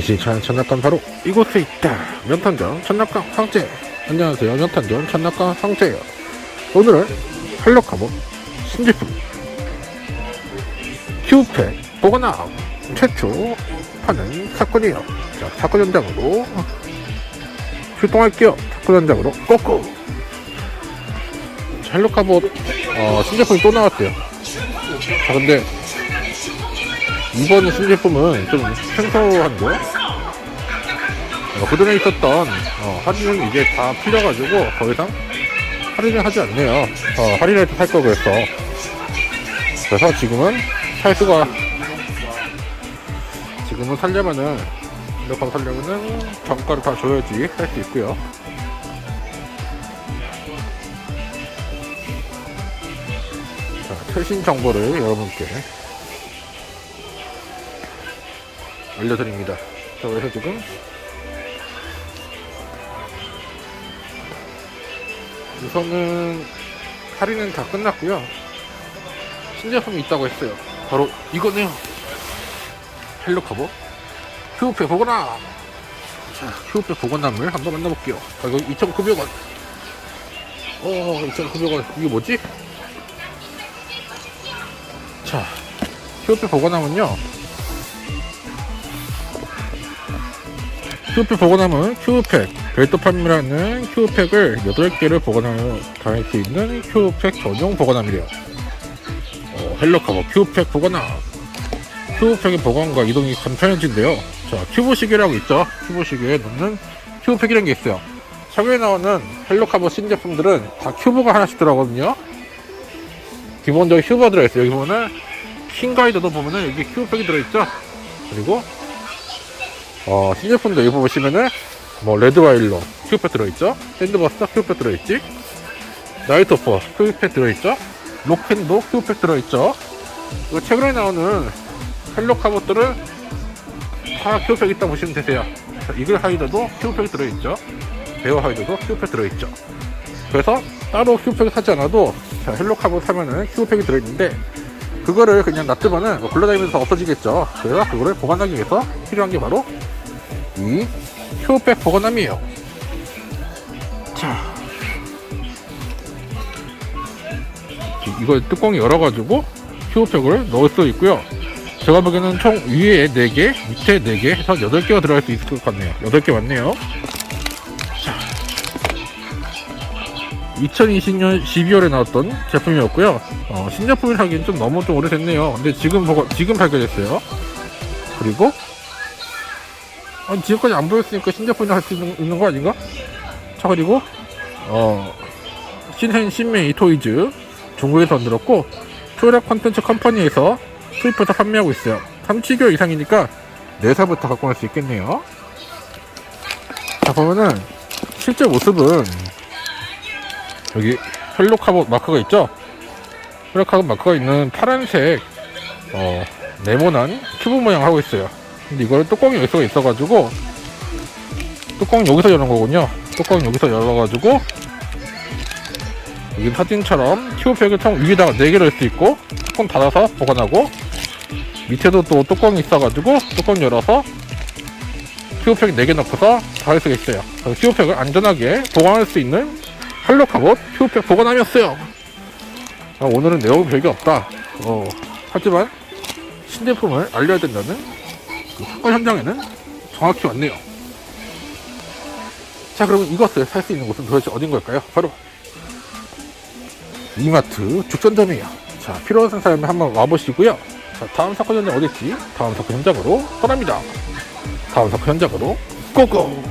찾는 천낙관 바로 이곳에 있다. 면탄전 천낙관 황제. 안녕하세요. 면탄전 천낙관 황제예요. 오늘은 헬로카보 신제품 큐팩 보거나 최초 하는 사건이에요. 자, 사건 현장으로 출동할게요. 사건 현장으로. 자, 헬로카보 어, 신제품이 또 나왔대요. 자, 근데 이번 신제품은 좀 생소한데요? 어, 그전에 있었던 어, 할인은 이제 다 풀려가지고 더 이상 할인을 하지 않네요. 어, 할인을 할거 그랬어. 그래서 지금은 살 수가 지금은 살려면은 이렇게 살려면은 정가를 다 줘야지 할수 있고요. 자, 최신 정보를 여러분께 알려드립니다. 자, 그래서 지금 우선은 할인은 다 끝났고요. 신제품이 있다고 했어요. 바로 이거네요. 헬로 커버 큐페 보거나 자, 큐페 보거나물 한번 만나볼게요. 가격 2,900원. 어, 2,900원. 이게 뭐지? 자, 큐페 보거나면요. 큐팩 보관함은 큐팩 별도 판매라는 큐팩을 8개를 보관하여 다닐 수 있는 큐팩 전용 보관함이래요 어, 헬로커버 큐팩 보관함 큐팩의 보관과 이동이 간편해진대요. 자 큐브 시계라고 있죠? 큐브 시계에 넣는 큐팩이라는 게 있어요. 최근에 나오는 헬로커버 신제품들은 다 큐브가 하나씩 들어가거든요. 기본적으로 큐브가 들어있어요. 여기 보면은 킹가이드도 보면은 여기 큐팩이 들어있죠? 그리고 어, 신제품도 여기 보시면은, 뭐, 레드와일러, 큐팩 들어있죠? 샌드버스터 큐팩 들어있지? 나이트오퍼, 큐팩 들어있죠? 로켓도 큐팩 들어있죠? 이거 최근에 나오는 헬로 카봇들은 다 큐팩 있다 보시면 되세요. 자, 이글 하이더도 큐팩 들어있죠? 베어 하이더도 큐팩 들어있죠? 그래서 따로 큐팩 사지 않아도, 자, 헬로 카봇 사면은 큐팩이 들어있는데, 그거를 그냥 놔두면은 뭐 굴러다니면서 없어지겠죠. 그래서 그거를 보관하기 위해서 필요한 게 바로 이 큐백 보관함이에요. 자, 이걸 뚜껑 열어가지고 큐백을 넣을 수 있고요. 제가 보기에는 총 위에 4개, 밑에 4개 해서 8개가 들어갈 수 있을 것 같네요. 8개 맞네요. 자, 2020년 12월에 나왔던 제품이었고요. 어, 신제품을 하기엔 좀 너무 좀 오래됐네요. 근데 지금 보고, 지금 발견했어요. 그리고 아니 지금까지 안 보였으니까 신제품이 할수 있는, 있는 거 아닌가? 자 그리고 어 신hen 신메이 토이즈 중국에서 만들었고 초력 컨텐츠 컴퍼니에서 수입해서 판매하고 있어요. 3, 7개월 이상이니까 4살부터 갖고 갈 수 있겠네요. 자 보면은 실제 모습은 여기 헬로카봇 마크가 있죠? 헬로카봇 마크가 있는 파란색 어 네모난 큐브 모양 하고 있어요 근데 이거를 뚜껑이 여기서 있어가지고 뚜껑 여기서 여는 거군요. 뚜껑 여기서 열어가지고 여기 사진처럼 큐브팩을 통 위에다가 4개를 넣을 수 있고 뚜껑 닫아서 보관하고 밑에도 또 뚜껑이 있어가지고 뚜껑 열어서 큐브팩 4개 넣고서 닫을 수가 있어요. 그래서 큐브팩을 안전하게 보관할 수 있는 할로카봇 큐브팩 보관함이었어요. 아, 오늘은 내용이 별게 없다. 어, 하지만 신제품을 알려야 된다는 그 사건 현장에는 정확히 왔네요. 자, 그러면 이것을 살 수 있는 곳은 도대체 어딘 걸까요? 바로 이마트 죽전점이에요. 자, 필요한 사람이 한번 와보시고요. 자, 다음 사건 현장 어딨지? 다음 사건 현장으로 떠납니다. 다음 사건 현장으로 고고!